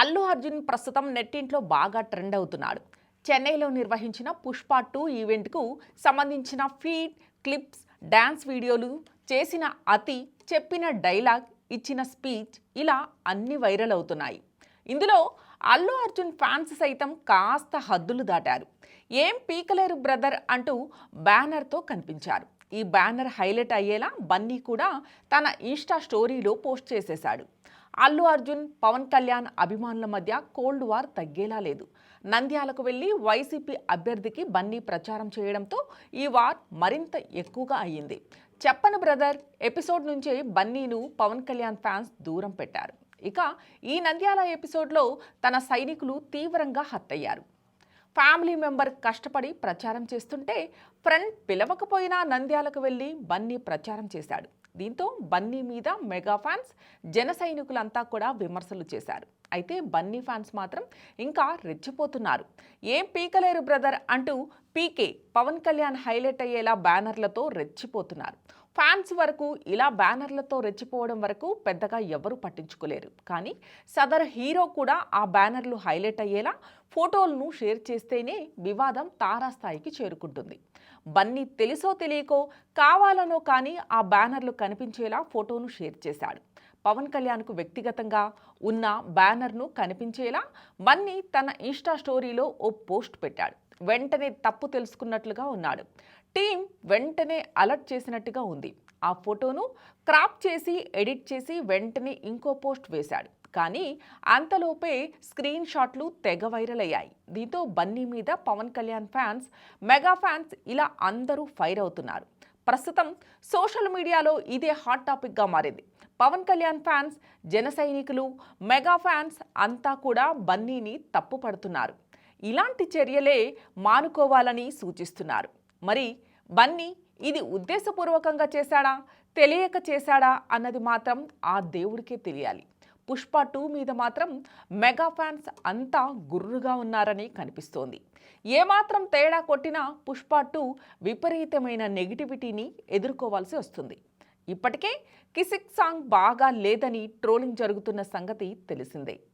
అల్లు అర్జున్ ప్రస్తుతం నెట్టింట్లో బాగా ట్రెండ్ అవుతున్నాడు. చెన్నైలో నిర్వహించిన పుష్ప టూ ఈవెంట్కు సంబంధించిన ఫీడ్ క్లిప్స్ డ్యాన్స్ వీడియోలు చేసిన అతి చెప్పిన డైలాగ్ ఇచ్చిన స్పీచ్ ఇలా అన్ని వైరల్ అవుతున్నాయి. ఇందులో అల్లు అర్జున్ ఫ్యాన్స్ సైతం కాస్త హద్దులు దాటారు. ఏం పీకలేరు బ్రదర్ అంటూ బ్యానర్తో కనిపించారు. ఈ బ్యానర్ హైలైట్ అయ్యేలా బన్నీ కూడా తన ఇన్స్టా స్టోరీలో పోస్ట్ చేసేశాడు. అల్లు అర్జున్ పవన్ కళ్యాణ్ అభిమానుల మధ్య కోల్డ్ వార్ తగ్గేలా లేదు. నంద్యాలకు వెళ్ళి వైసీపీ అభ్యర్థికి బన్నీ ప్రచారం చేయడంతో ఈ వార్ మరింత ఎక్కువగా అయ్యింది. చెప్పను బ్రదర్ ఎపిసోడ్ నుంచే బన్నీను పవన్ కళ్యాణ్ ఫ్యాన్స్ దూరం పెట్టారు. ఇక ఈ నంద్యాల ఎపిసోడ్లో తన సైనికులు తీవ్రంగా హత్యయ్యారు ఫ్యామిలీ మెంబర్ కష్టపడి ప్రచారం చేస్తుంటే ఫ్రెండ్ పిలవకపోయినా నంద్యాలకు వెళ్ళి బన్నీ ప్రచారం చేశాడు. దీంతో బన్నీ మీద మెగా ఫ్యాన్స్ జన సైనికులంతా కూడా విమర్శలు చేశారు. అయితే బన్నీ ఫ్యాన్స్ మాత్రం ఇంకా రెచ్చిపోతున్నారు. ఏం పీకలేరు బ్రదర్ అంటూ పీకే పవన్ కళ్యాణ్ హైలైట్ అయ్యేలా బ్యానర్లతో రెచ్చిపోతున్నారు. ఫ్యాన్స్ వరకు ఇలా బ్యానర్లతో రెచ్చిపోవడం వరకు పెద్దగా ఎవరు పట్టించుకోలేరు. కానీ సదర్ హీరో కూడా ఆ బ్యానర్లు హైలైట్ అయ్యేలా ఫోటోలను షేర్ చేస్తేనే వివాదం తారాస్థాయికి చేరుకుంటుంది. బన్నీ తెలుసో తెలియకో కావాలనో కానీ ఆ బ్యానర్లు కనిపించేలా ఫోటోను షేర్ చేశాడు. పవన్ కళ్యాణ్కు వ్యక్తిగతంగా ఉన్న బ్యానర్ను కనిపించేలా బన్నీ తన ఇన్స్టా స్టోరీలో ఓ పోస్ట్ పెట్టాడు. వెంటనే తప్పు తెలుసుకున్నట్లుగా ఉన్నాడు. టీం వెంటనే అలర్ట్ చేసినట్టుగా ఉంది. ఆ ఫోటోను క్రాప్ చేసి ఎడిట్ చేసి వెంటనే ఇంకో పోస్ట్ వేశాడు. కానీ అంతలోపే స్క్రీన్ షాట్లు తెగ వైరల్ అయ్యాయి. దీంతో బన్నీ మీద Pawan Kalyan fans mega fans ఇలా అందరూ ఫైర్ అవుతున్నారు. ప్రస్తుతం సోషల్ మీడియాలో ఇదే హాట్ టాపిక్గా మారింది. పవన్ కళ్యాణ్ ఫ్యాన్స్ జన సైనికులు మెగా ఫ్యాన్స్ అంతా కూడా బన్నీని తప్పు పడుతున్నారు. ఇలాంటి చర్యలే మానుకోవాలని సూచిస్తున్నారు. మరి బన్నీ ఇది ఉద్దేశపూర్వకంగా చేశాడా? తెలియక చేశాడా? అన్నది మాత్రం ఆ దేవుడికే తెలియాలి. పుష్ప టూ మీద మాత్రం మెగా ఫ్యాన్స్ అంతా గుర్రుగా ఉన్నారని కనిపిస్తోంది. ఏమాత్రం తేడా కొట్టినా పుష్ప టూ విపరీతమైన నెగిటివిటీని ఎదుర్కోవాల్సి వస్తుంది. ఇప్పటికే కిసిక్ సాంగ్ బాగా లేదని ట్రోలింగ్ జరుగుతున్న సంగతి తెలిసిందే.